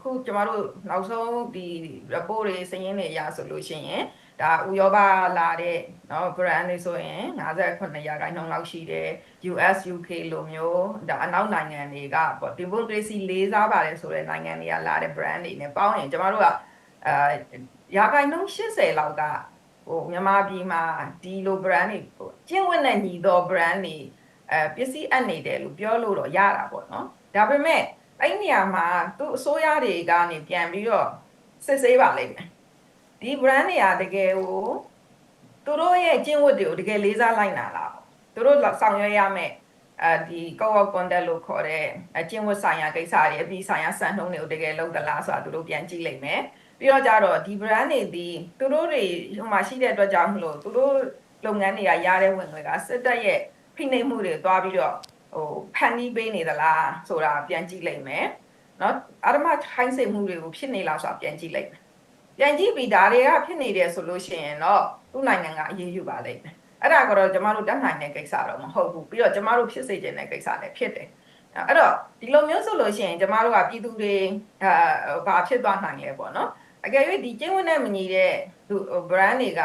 ခုကျမတို့နောက်ဆုံးဒီ report တွေစရင်းတွေအရဆိုလို့ရှိရင် ဒါဥရောပလာတဲ့နော် brand တွေဆိုရင်58ရာခိုင်နှုန်းလောက်ရှိတယ် US UK လိုမျိုးဒါအနောက်နိုင်ငံတွေကပေါ့ democracy လေးစားပါတယ်ဆိုတဲ့နိုင်ငံတွေကလာတဲ့ brand တွေနဲ့ပေါင်းရင်ကျမတို့ကအာရာခိုင်နှုန်း80လောက်ကဟိုမြန်မာပြည်မှာဒီလို brand တွေကျင့်ဝတ်နဲ့ညီသော brand တွေအဲပစ္စည်းအပ်နေတယ်လို့ပြောလို့တော့ရတာပေါ့နော်ဒါပေမဲ့အဲ့နေရာမှာသူ့အစိုးရတွေကနေပြန်ပြီးတော့စစ်ဆေးပါလိမ့်မယ် ဒီ brand တွေကတကယ်ကိုသူတို့ရဲ့ကျင့်ဝတ်တွေကိုတကယ်လေးစားလိုက်နာလားသူတို့ဆောင်ရွက်ရမယ်အဲဒီ code of conduct လို့ခေါ်တဲ့အကျင့်ဝတ်ဆိုင်ရာကိစ္စတွေအပြီးဆိုင်ရာစံနှုန်းတွေကိုတကယ်လုပ်သလားဆိုတာသူတို့ပြန်ကြည့်လိုက်မယ်ပြီးတော့ကြတော့ဒီ brand တွေဒီသူတို့တွေဟိုမှာရှိတဲ့အတွက်ကြောင့်မလို့သူတို့လုပ်ငန်းတွေကရတဲ့ဝင်ငွေကစစ်တပ်ရဲ့ဖိနှိပ်မှုတွေသွားပြီးတော့ဟိုဖန်တီးပေးနေသလားဆိုတာပြန်ကြည့်လိုက်မယ်နော်အာရမထိုင်းစိတ်မှုတွေကိုဖြစ်နေလားဆိုတာပြန်ကြည့်လိုက်မယ် ပြန်ကြည့်ပြီးဒါတွေကဖြစ်နေတယ်ဆိုလို့ရှိရင်တော့သူ့နိုင်ငံကအရေးယူပါလိမ့်မယ်အဲ့ဒါကတော့ကျမတို့တတ်နိုင်တဲ့ကိစ္စတော့မဟုတ်ဘူးပြီးတော့ကျမတို့ဖြစ်စေချင်တဲ့ကိစ္စလည်းဖြစ်တယ်အဲ့တော့ဒီလိုမျိုးဆိုလို့ရှိရင်ကျမတို့ကပြည်သူတွေအာဘာဖြစ်သွားနိုင်လဲပေါ့နော်အကယ်၍ဒီကျင်းဝတ်နဲ့မညီတဲ့သူ brand တွေက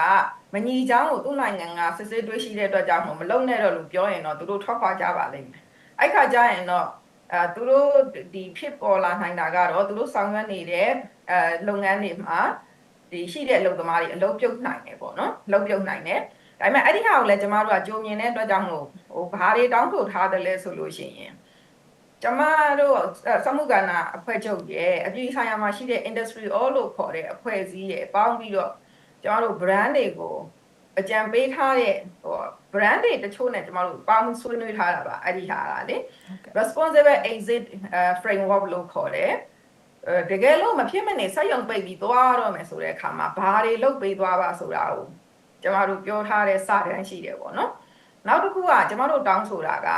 မညီချောင်းကိုသူ့နိုင်ငံကစစ်စစ်တွေးရှိတဲ့အတွက်ကြောင့်မလုံနဲ့တော့လို့ပြောရင်တော့သူတို့ထွက်ခွာကြပါလိမ့်မယ်အဲ့ခါကျရင်တော့အဲသူတို့ဒီဖြစ်ပေါ်လာနိုင်တာကတော့သူတို့ဆောင်ရွက်နေတဲ့ အဲလုပ်ငန်းတွေမှာဒီရှိတဲ့အလုပ်သမားတွေအလုပ်ပြုတ်နိုင်တယ်ပေါ့နော်အလုပ်ပြုတ်နိုင်တယ်ဒါပေမဲ့အဲ့ဒီဟာကိုလည်းကျမတို့ကကြုံမြင်တဲ့အတွက်ကြောင့်မို့ဟိုဘာတွေတောင်းဆိုထားတယ်လဲဆိုလို့ရှိရင်ကျမတို့စမှုကဏ္ဍအဖွဲ့ချုပ်ရဲ့အပြည်ဆိုင်ရာမှာရှိတဲ့ industry all လို့ခေါ်တဲ့အဖွဲ့အစည်းရဲ့ပေါင်းပြီးတော့ကျမတို့ brand တွေကိုအကြံပေးထားတဲ့ဟို brand တွေတချို့နဲ့ကျမတို့ပေါင်းဆွေးနွေးထားတာပါအဲ့ဒီဟာကလေ responsible exit framework လို့ခေါ်တယ်အဲ တကယ်လို့မဖြစ်မနေဆက်ရုံပိတ်ပြီးသွားတော့မယ်ဆိုတဲ့အခါမှာဘာတွေလုပ်ပေးသွားပါဆိုတာကိုကျမတို့ပြောထားတဲ့စာတမ်းရှိတယ်ပေါ့နော်နောက်တစ်ခုကကျမတို့တောင်းဆိုတာက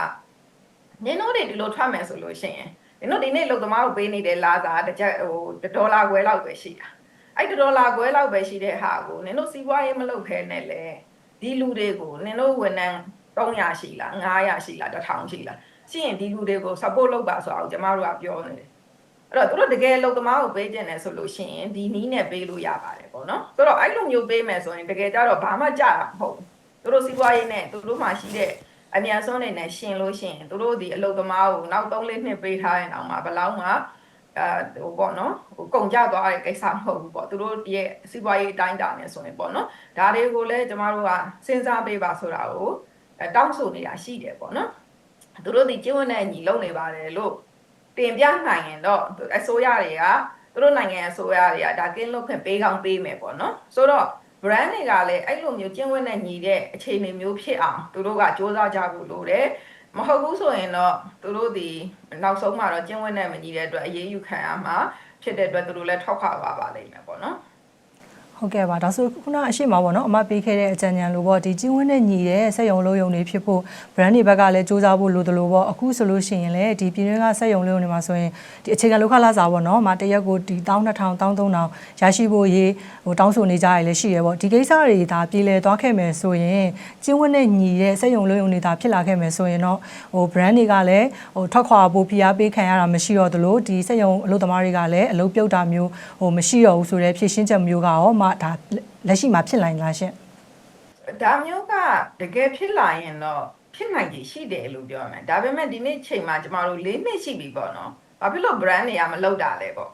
နင်တို့တွေဒီလိုထွက်မယ်ဆိုလို့ရှိရင်နင်တို့ဒီနေ့လုံသမားကိုပေးနေတဲ့လာစာတစ်ချက်ဟိုဒေါ်လာခွဲလောက်ပဲရှိတာအဲ့ဒေါ်လာခွဲလောက်ပဲရှိတဲ့ဟာကိုနင်တို့စီးပွားရေးမလုပ်ခဲနဲ့လေဒီလူတွေကိုနင်တို့ဝန်ထမ်း300ရှိလား900ရှိလား1000ရှိလားရှိရင်ဒီလူတွေကို support လုပ်ပါဆိုအောင်ကျမတို့ကပြောနေတယ် အဲ့တော့သူတို့တကယ်လုံသမားကိုပေးခြင်းနဲ့ဆိုလို့ရှိရင်ဒီနီးနဲ့ပေးလို့ရပါတယ်ပေါ့နော်ဆိုတော့အဲ့လိုမျိုးပေးမယ်ဆိုရင်တကယ်ကြတော့ဘာမှကြတာမဟုတ်ဘူးသူတို့စီးပွားရေးနဲ့သူတို့မှရှိတဲ့အမြန်ဆုံးနေနဲ့ရှင်လို့ရှိရင်သူတို့ဒီအလုပ်သမားကိုနောက်3လေးနှစ်ပေးထားရင်အောင်မှာဘယ်လောက်မှအဲဟိုပေါ့နော်ဟိုကုန်ကြသွားတဲ့ကိစ္စမဟုတ်ဘူးပေါ့သူတို့ရဲ့စီးပွားရေးအတိုင်းတာနဲ့ဆိုရင်ပေါ့နော်ဒါတွေကိုလည်းကျမတို့ကစဉ်းစားပေးပါဆိုတာကိုအဲတောင်းဆိုနေတာရှိတယ်ပေါ့နော်သူတို့ဒီကျင့်ဝတ်နဲ့ညီလုံနေပါတယ်လို့ တင်ပြနိုင်ရင်တော့အစိုးရတွေကသူတို့နိုင်ငံအစိုးရတွေကဒါကင်းလွတ်ခွင့်ပေးကောင်းပေးမယ်ပေါ့နော်ဆိုတော့ brand တွေကလည်းအဲ့လိုမျိုးကျင့်ဝတ်နဲ့ညီတဲ့အခြေအနေမျိုးဖြစ်အောင်သူတို့ကစ조사ကြဖို့လိုတယ်မဟုတ်ဘူးဆိုရင်တော့သူတို့ဒီနောက်ဆုံးမှာတော့ကျင့်ဝတ်နဲ့မညီတဲ့အတွက်အရေးယူခံရမှာဖြစ်တဲ့အတွက်သူတို့လည်းထောက်ခါပါပါလိမ့်မယ်ပေါ့နော် ဟုတ်ကဲ့ပါဒါဆိုခုနအရှိမပေါ့နော်အမပေးခဲ့တဲ့အကြံဉာဏ်လိုပေါ့ဒီကျင်းဝင်းနဲ့ညီတဲ့စက်ယုံလုံးယုံတွေဖြစ်ဖို့ brand တွေဘက်ကလည်းစူးစမ်းဖို့လိုတယ်လို့ပေါ့အခုဆိုလို့ရှိရင်လည်းဒီပြည်တွင်းကစက်ယုံလုံးယုံတွေမှာဆိုရင်ဒီအခြေခံလောက်ခလာစာပေါ့နော်အမတရက်ကိုဒီ12000 13000ရရှိဖို့ရေးဟိုတောင်းဆိုနေကြရလည်းရှိရပေါ့ဒီကိစ္စတွေဒါပြည်လဲသွားခဲ့မယ်ဆိုရင်ကျင်းဝင်းနဲ့ညီတဲ့စက်ယုံလုံးယုံတွေဒါဖြစ်လာခဲ့မယ်ဆိုရင်တော့ဟို brand တွေကလည်းဟိုထွက်ခွာဖို့ဖိအားပေးခံရတာမရှိတော့သလိုဒီစက်ယုံအလုပ်သမားတွေကလည်းအလုပ်ပြုတ်တာမျိုးဟိုမရှိတော့ဘူးဆိုတဲ့ဖြည့်ရှင်းချက်မျိုးကရောမဒါလက်ရှိမှာဖြစ်လာလားရှင်ဒါမျိုးကတကယ်ဖြစ်လာရင်တော့ဖြစ်နိုင်ကြီးရှိတယ်လို့ပြောရမယ်ဒါပေမဲ့ဒီနေ့ချိန်မှာကျမတို့၄နှစ်ရှိပြီပေါ့နော်ဘာဖြစ်လို့ brand တွေကမလုပ်တာလဲပေါ့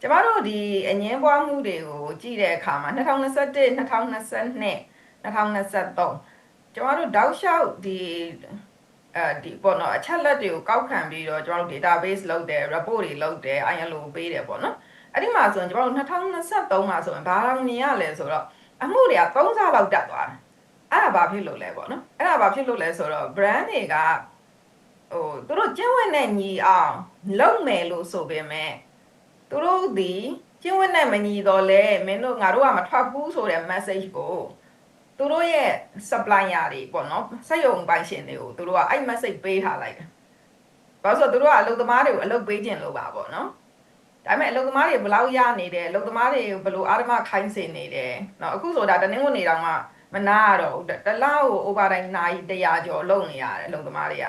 ကျမတို့ဒီအငင်းပွားမှုတွေကိုကြည့်တဲ့အခါမှာ2021 2022 2023ကျမတို့တောက်လျှောက်ဒီအဲဒီပေါ့နော်အချက်လက်တွေကိုကောက်ခံပြီးတော့ကျမတို့ database လုပ်တယ် report တွေလုပ်တယ် ILO ပေးတယ်ပေါ့နော် အဲ့ဒီမှာဆိုရင်ကျမတို့2023မှာဆိုရင်ဘာလို့မြင်ရလဲဆိုတော့အမှုတွေက3ဆလောက်တက်သွားတယ်အဲ့ဒါဘာဖြစ်လို့လဲပေါ့နော်အဲ့ဒါဘာဖြစ်လို့လဲဆိုတော့ brand တွေကဟိုသူတို့ကျင့်ဝတ်နဲ့ညီအောင်လုပ်မယ်လို့ဆိုပေမဲ့သူတို့ဒီကျင့်ဝတ်နဲ့မညီတော့လဲမင်းတို့ငါတို့ကမထွက်ဘူးဆိုတဲ့ message ကိုသူတို့ရဲ့ supplier တွေပေါ့နော်စက်ရုံပိုင်ရှင်တွေကိုသူတို့ကအဲ့ message ပေးထားလိုက်တယ်ဘာလို့ဆိုတော့သူတို့ကအလုပ်သမားတွေကိုအလုပ်ပေးခြင်းလို့ပါပေါ့နော် ဒါပေမဲ့အလုပ်သမားတွေဘယ်လောက်ရနေတယ်အလုပ်သမားတွေဘယ်လိုအာရမခိုင်းစေနေတယ်เนาะအခုဆိုတာတနင်္ဂနွေတောင်မှမနာရတော့ဘူးတလားကို over time နာရီ100ကျော်လုပ်နေရတယ်အလုပ်သမားတွေက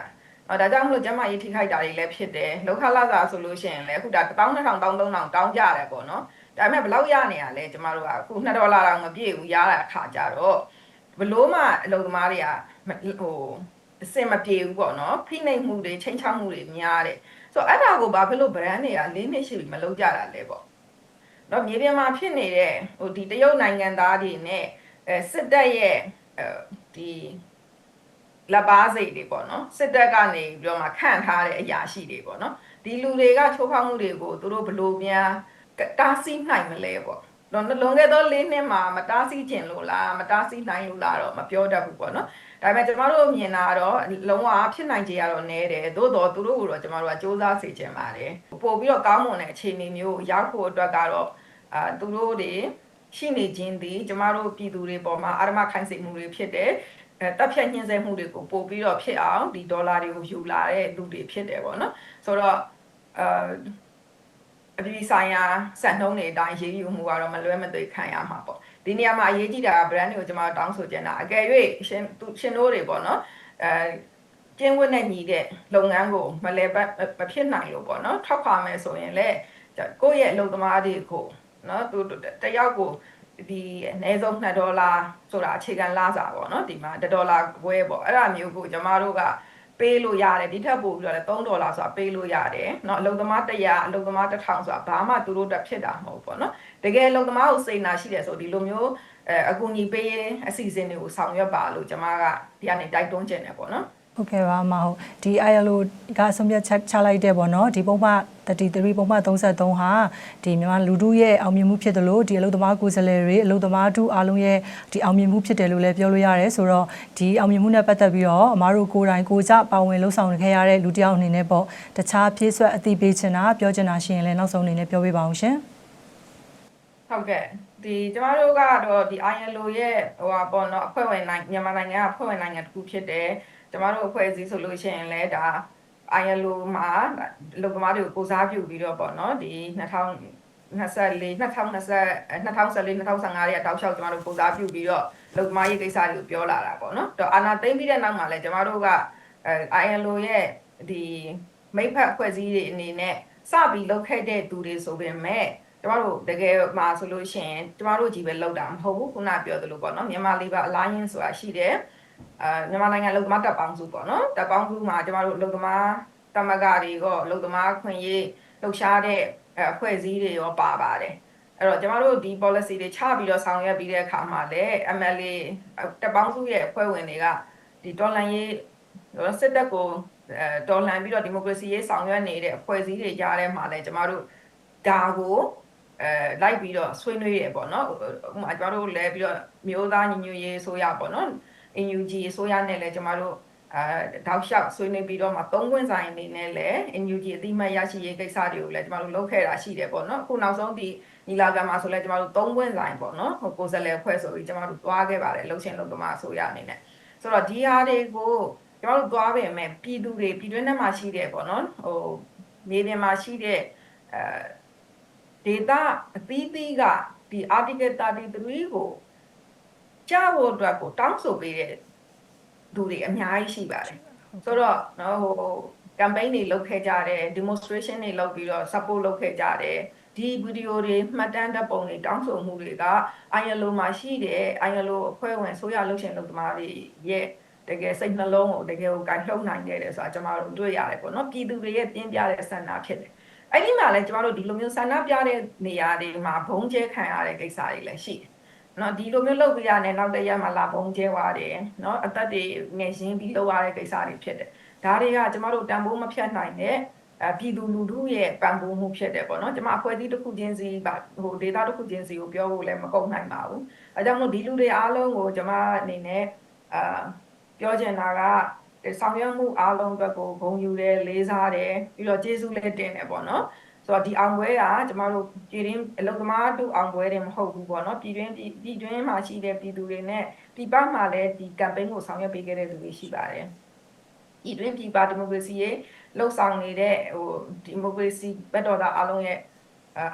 အော်ဒါကြောင့်မလို့ကျမရေးထိခိုက်တာတွေလည်းဖြစ်တယ်လောက်ခလာစာဆိုလို့ရှိရင်လည်းအခုဒါ12000 13000တောင်းကြရတယ်ပေါ့နော်ဒါပေမဲ့ဘယ်လောက်ရနေရလဲကျမတို့ကအခု2ဒေါ်လာတောင်မပြည့်ဘူးရတဲ့အခါကြတော့ဘလို့မှအလုပ်သမားတွေကဟိုအစင်မပြေဘူးပေါ့နော်ဖိနှိပ်မှုတွေချိန်ချောက်မှုတွေများတယ် ဆိုတော့အဲ့ဒါကိုဘာဖြစ်လို့ brand တွေကလေးနှစ်ရှိပြီမလုပ်ကြတာလဲပေါ့။တော့မြေပြင်မှာဖြစ်နေတဲ့ဟိုဒီတရုတ်နိုင်ငံသားတွေနဲ့အဲစစ်တပ်ရဲ့အဲဒီလက်ပါစိတ်တွေပေါ့နော်စစ်တပ်ကနေပြီးတော့မှခန့်ထားတဲ့အရာရှိတွေပေါ့နော်ဒီလူတွေကချိုးဖောက်မှုတွေကိုသူတို့ဘလို့များတားဆီးနိုင်မလဲပေါ့ လွန်လွန်ခဲ့သော၄နှစ်မှာမတားဆီးခြင်းလို့လားမတားဆီးနိုင်လို့လားတော့မပြောတတ်ဘူးပေါ့နော်ဒါပေမဲ့ကျမတို့မြင်တာကတော့လုံးဝဖြစ်နိုင်ကြရတော့နဲတယ်သို့တော့သူတို့ကိုတော့ကျမတို့ကစူးစမ်းစေချင်ပါတယ်ပို့ပြီးတော့ကောင်းမွန်တဲ့အခြေအနေမျိုးရောက်ဖို့အတွက်ကတော့အာသူတို့တွေရှိနေခြင်းဒီကျမတို့ပြည်သူတွေပေါ်မှာအာရမခိုင်စိတ်မှုတွေဖြစ်တယ်အဲတပ်ဖြတ်ညှင်းဆဲမှုတွေကိုပို့ပြီးတော့ဖြစ်အောင်ဒီဒေါ်လာတွေကိုယူလာတဲ့လူတွေဖြစ်တယ်ပေါ့နော်ဆိုတော့အာ အပြည်ဆိုင်ရာစံနှုန်းတွေအတိုင်းရေးယူမှုကတော့မလွဲမသွေခံရမှာပေါ့ဒီနေရာမှာအရေးကြီးတာက brand တွေကိုကျွန်တော်တောင်းဆိုချင်တာအကယ်၍ရှင်သူရှင်တို့တွေပေါ့နော်အဲကျင်းဝတ်နဲ့ညီတဲ့လုပ်ငန်းကိုမလဲပတ်မဖြစ်နိုင်လို့ပေါ့နော်ထောက်ခွာမယ်ဆိုရင်လည်းကိုယ့်ရဲ့အလုပ်သမားတွေကိုနော်သူတယောက်ကိုဒီအနည်းဆုံး2ဒေါ်လာဆိုတာအခြေခံလစာပေါ့နော်ဒီမှာ1ဒေါ်လာဘွဲပေါ့အဲ့ဒါမျိုးကိုကျမတို့က ပေးလို့ရတယ်ဒီထက်ပိုပြီးတော့လည်း3ဒေါ်လာဆိုတာပေးလို့ရတယ်เนาะအလုပ်သမား100အလုပ်သမား1000ဆိုတာဘာမှသူတို့တက်ဖြစ်တာမဟုတ်ပေါ့เนาะတကယ်အလုပ်သမားကိုစိတ်နာရှိတယ်ဆိုဒီလိုမျိုးအဲအကူအညီပေးရင်အစီအစဉ်တွေကိုဆောင်ရွက်ပါလို့ကျွန်မကဒီကနေတိုက်တွန်းချင်တယ်ပေါ့နော် ဟုတ်ကဲ့ပါမဟုတ်ဒီ ILO ကအဆုံးဖြတ်ချလိုက်တဲ့ပေါ့နော်ဒီပုံမှန်33ပုံမှန်33ဟာဒီမြန်မာလူထုရဲ့အောင်မြင်မှုဖြစ်တယ်လို့ဒီအလုပ်သမားကိုယ်စားလှယ်တွေအလုပ်သမားထုအားလုံးရဲ့ဒီအောင်မြင်မှုဖြစ်တယ်လို့လည်းပြောလို့ရတယ်ဆိုတော့ဒီအောင်မြင်မှုနဲ့ပတ်သက်ပြီးတော့အမားတို့ကိုယ်တိုင်ကိုကြပါဝင်လှုပ်ဆောင်ခဲ့ရတဲ့လူတစ်ယောက်အနေနဲ့ပေါ့တခြားဖြည့်ဆွက်အသိပေးချင်တာပြောချင်တာရှိရင်လည်းနောက်ဆုံးအနေနဲ့ပြောပြပါအောင်ရှင်ဟုတ်ကဲ့ဒီကျမတို့ကတော့ဒီ ILO ရဲ့ဟိုဟာပေါ့နော်အဖွဲ့ဝင်နိုင်ငံမြန်မာနိုင်ငံကအဖွဲ့ဝင်နိုင်ငံတစ်ခုဖြစ်တယ် ကျမတို့အဖွဲ့အစည်းဆိုလို့ရှိရင်လည်းဒါ ILO မှာလုံသမားတွေကိုကိုစားပြုပြီးတော့ပေါ့နော်ဒီ2024 2020 2014 2015ရဲ့တောက်လျှောက်ကျမတို့ကိုစားပြုပြီးတော့လုံသမားရေးကိစ္စတွေကိုပြောလာတာပေါ့နော်တော့အာနာသိမ့်ပြီးတဲ့နောက်မှာလည်းကျမတို့ကအဲ ILO ရဲ့ဒီမိဖက်အဖွဲ့အစည်းတွေအနေနဲ့စပြီးလုပ်ခဲ့တဲ့သူတွေဆိုပေမဲ့ကျမတို့တကယ်မှာဆိုလို့ရှိရင်ကျမတို့ကြီးပဲလောက်တာမဟုတ်ဘူးခုနပြောသလိုပေါ့နော်မြန်မာ Labor Alliance ဆိုတာရှိတယ် အာမြန်မာနိုင်ငံလုံသမားတပ်ပေါင်းစုပေါ့နော်တပ်ပေါင်းစုမှာကျမတို့လုံသမားတမကတွေကလုံသမားခွင့်ရေးလှုပ်ရှားတဲ့အဖွဲ့အစည်းတွေရောပါပါတယ်အဲ့တော့ကျမတို့ဒီ policy တွေချပြီးတော့ဆောင်ရွက်ပြီးတဲ့အခါမှာလည်း MLA တပ်ပေါင်းစုရဲ့အဖွဲ့ဝင်တွေကဒီတော်လှန်ရေးစစ်တပ်ကိုအဲတော်လှန်ပြီးတော့ဒီမိုကရေစီရေးဆောင်ရွက်နေတဲ့အဖွဲ့အစည်းတွေကြားထဲမှာလည်းကျမတို့ဒါကိုအဲလိုက်ပြီးတော့ဆွေးနွေးရပေါ့နော်ဥပမာကျမတို့လည်းပြီးတော့မျိုးသားညီညွတ်ရေးဆိုရပေါ့နော် NUG အစိုးရနဲ့လည်းကျမတို့အဲတောက်လျှောက်ဆွေးနွေးပြီးတော့မှသုံးခွင့်ဆိုင်အနေနဲ့လည်း NUG အတိမတ်ရရှိရေးကိစ္စတွေကိုလည်းကျမတို့လုပ်ခဲ့တာရှိတယ်ပေါ့နော်အခုနောက်ဆုံးဒီညီလာခံမှာဆိုလည်းကျမတို့သုံးခွင့်ဆိုင်ပေါ့နော်ဟိုကိုယ်စားလှယ်အဖွဲ့ဆိုပြီးကျမတို့တွားခဲ့ပါတယ်လှုပ်ရှင်လုပ်သမားအစိုးရအနေနဲ့ဆိုတော့ဒီဟာတွေကိုကျမတို့တွားပေမဲ့ပြည်သူတွေပြည်တွင်းထဲမှာရှိတဲ့ပေါ့နော်ဟိုမြေပြင်မှာရှိတဲ့အဲ data အသီးသီးကဒီ article 33ကို ကြားဖို့အတွက်ကိုတောင်းဆိုပေးတဲ့လူတွေအများကြီးရှိပါတယ်ဆိုတော့နော်ဟို campaign တွေလုပ်ခဲ့ကြတယ် demonstration တွေလုပ်ပြီးတော့ support လုပ်ခဲ့ကြတယ်ဒီဗီဒီယိုတွေမှတ်တမ်းဓာတ်ပုံတွေတောင်းဆိုမှုတွေက ILO မှာရှိတဲ့ ILO အဖွဲ့ဝင်ဆိုရလုပ်ရှင်လုပ်သမားတွေရဲ့တကယ်စိတ်နှလုံးကိုတကယ်ကိုကန်လှုပ်နိုင်ခဲ့တယ်ဆိုတာကျွန်တော်တို့တွေ့ရတယ်ပေါ့နော်ပြည်သူတွေရဲ့ပြင်းပြတဲ့ဆန္ဒဖြစ်တယ်အဲ့ဒီမှာလည်းကျမတို့ဒီလိုမျိုးဆန္ဒပြတဲ့နေရာတွေမှာဘုံကျဲခံရတဲ့ကိစ္စတွေလည်းရှိတယ်။ နော်ဒီလိုမျိုးလုပ်ပြရတဲ့နောက်တစ်ရက်မှာလာဘုံကျဲသွားတယ်။နော်အသက်တွေငယ်ရှင်းပြီးလုပ်ရတဲ့ကိစ္စတွေဖြစ်တယ်။ဒါတွေကကျမတို့တန်ဖိုးမဖြတ်နိုင်တဲ့အပြည်သူလူထုရဲ့ပံ့ပိုးမှုဖြစ်တယ်ပေါ့နော်။ကျမအဖွဲ့အစည်းတစ်ခုချင်းစီပါဟို data တစ်ခုချင်းစီကိုပြောဖို့လည်းမကုန်နိုင်ပါဘူး။အဲကြောင့်မို့ဒီလူတွေအားလုံးကိုကျမအနေနဲ့အာပြောချင်တာကဆောင်ရွက်မှုအားလုံးအတွက်ကိုဂုဏ်ယူတယ်လေးစားတယ်ပြီးတော့ကျေးဇူးလည်းတင်တယ်ပေါ့နော် ဆိုတော့ဒီအောင်ပွဲကကျမတို့ပြည်တွင်းအလုပ်သမားတို့အောင်ပွဲတွေမဟုတ်ဘူးပေါ့နော်ပြည်တွင်းပြည်တွင်းမှာရှိတဲ့ပြည်သူတွေနဲ့ပြည်ပမှာလည်းဒီ campaign ကိုဆောင်ရွက်ပေးခဲ့တဲ့သူတွေရှိပါတယ်ပြည်တွင်းပြည်ပဒီမိုကရေစီရဲ့လှုပ်ဆောင်နေတဲ့ဟိုဒီမိုကရေစီဘက်တော်သားအားလုံးရဲ့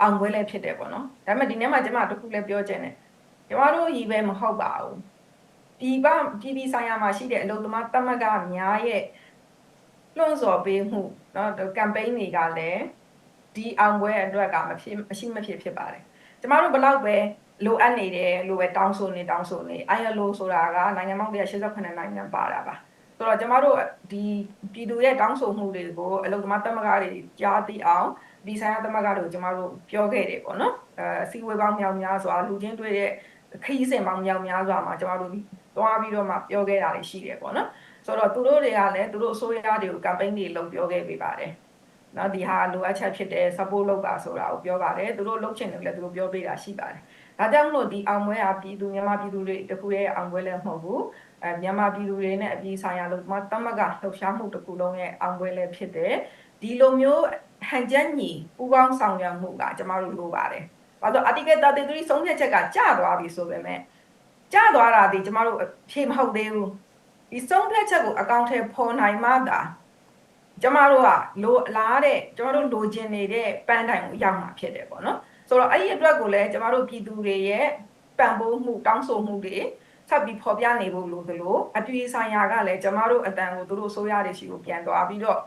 အောင်ပွဲလည်းဖြစ်တယ်ပေါ့နော်ဒါပေမဲ့ဒီနေ့မှာကျမတခုလည်းပြောချင်တယ်ကျမတို့ရည်ပဲမဟုတ်ပါဘူးပြည်ပပြည်ပြည်ဆိုင်ရာမှာရှိတဲ့အလုပ်သမားတမကများရဲ့လွှန့်စော်ပေးမှုเนาะ campaign တွေကလည်း ဒီအောင်ပွဲအတွက်ကမဖြစ်မရှိမဖြစ်ဖြစ်ပါတယ်ကျမတို့ဘလောက်ပဲလိုအပ်နေတယ်လို့ပဲတောင်းဆိုနေတောင်းဆိုနေ ILO ဆိုတာကနိုင်ငံပေါင်း188နိုင်ငံပါတာပါဆိုတော့ကျမတို့ဒီပြည်သူရဲ့တောင်းဆိုမှုတွေကိုအလုပ်သမားသမဂ္ဂတွေကြားသိအောင်ဒီဆိုင်ရာသမဂ္ဂတွေကိုကျမတို့ပြောခဲ့တယ်ပေါ့နော်အဲစီဝေပေါင်းမြောင်များစွာလူချင်းတွေ့တဲ့ခရီးစဉ်ပေါင်းမြောင်များစွာမှာကျမတို့သွားပြီးတော့မှပြောခဲ့တာတွေရှိတယ်ပေါ့နော်ဆိုတော့သူတို့တွေကလည်းသူတို့အစိုးရတွေကို campaign တွေလုပ်ပြောခဲ့ပေးပါတယ် နော်ဒီဟာလိုအပ်ချက်ဖြစ်တယ် support လုပ်ပါဆိုတာကိုပြောပါတယ်သူတို့လုပ်ချင်တယ်လည်းသူတို့ပြောပေးတာရှိပါတယ်ဒါကြောင့်မလို့ဒီအောင်ပွဲဟာပြည်သူမြန်မာပြည်သူတွေတခုရဲ့အောင်ပွဲလည်းမဟုတ်ဘူးအဲမြန်မာပြည်သူတွေနဲ့အပြည်ဆိုင်ရာလို့မတမကလှုပ်ရှားမှုတစ်ခုလုံးရဲ့အောင်ပွဲလည်းဖြစ်တယ်ဒီလိုမျိုးဟန်ချက်ညီပူပေါင်းဆောင်ရွက်မှုကကျမတို့လိုပါတယ်ဘာလို့ article 33ဆုံးဖြတ်ချက်ကကျသွားပြီဆိုပေမဲ့ကျသွားတာဒီကျမတို့ဖြေမဟုတ်သေးဘူးဒီဆုံးဖြတ်ချက်ကိုအကောင့်ထဲပေါ်နိုင်မှသာ ကျမတို့ကလိုလားတဲ့ကျမတို့လိုချင်နေတဲ့ပန်းတိုင်ကိုရောက်မှာဖြစ်တယ်ပေါ့နော်ဆိုတော့အဲ့ဒီအတွက်ကိုလည်းကျမတို့ပြည်သူတွေရဲ့ပံ့ပိုးမှုတောင်းဆိုမှုတွေဆက်ပြီးဖော်ပြနေဖို့လိုသလိုအတွေ့ဆိုင်ရာကလည်းကျမတို့အတန်ကိုသူတို့ဆိုရတဲ့ရှိကိုပြန်သွားပြီးတော့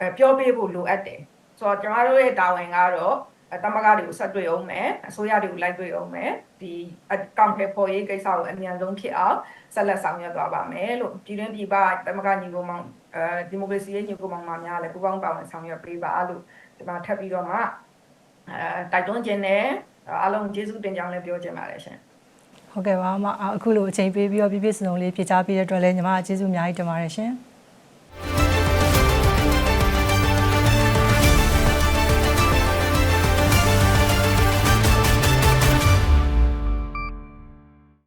အဲပြောပေးဖို့လိုအပ်တယ်ဆိုတော့ကျမတို့ရဲ့တာဝန်ကတော့ တမကတွေကိုဆက်တွေ့အောင်မယ်အစိုးရတွေကိုလိုက်တွေ့အောင်မယ်ဒီအကောင့်ထဲပေါ်ရေးကိစ္စကိုအမြန်ဆုံးဖြစ်အောင်ဆက်လက်ဆောင်ရွက်သွားပါမယ်လို့ပြည်တွင်းပြည်ပတမကညီကောင်မောင်အဲဒီမိုကရေစီရဲ့ညီကောင်မောင်များလည်းပူးပေါင်းပါဝင်ဆောင်ရွက်ပေးပါလို့ဒီမှာထပ်ပြီးတော့မှအဲတိုက်တွန်းခြင်းနဲ့အားလုံးကျေးဇူးတင်ကြောင်းလည်းပြောချင်ပါတယ်ရှင်ဟုတ်ကဲ့ပါအမအခုလိုအချိန်ပေးပြီးတော့ပြည့်ပြည့်စုံစုံလေးဖြေချပေးတဲ့အတွက်လည်းညီမကျေးဇူးအများကြီးတင်ပါတယ်ရှင်။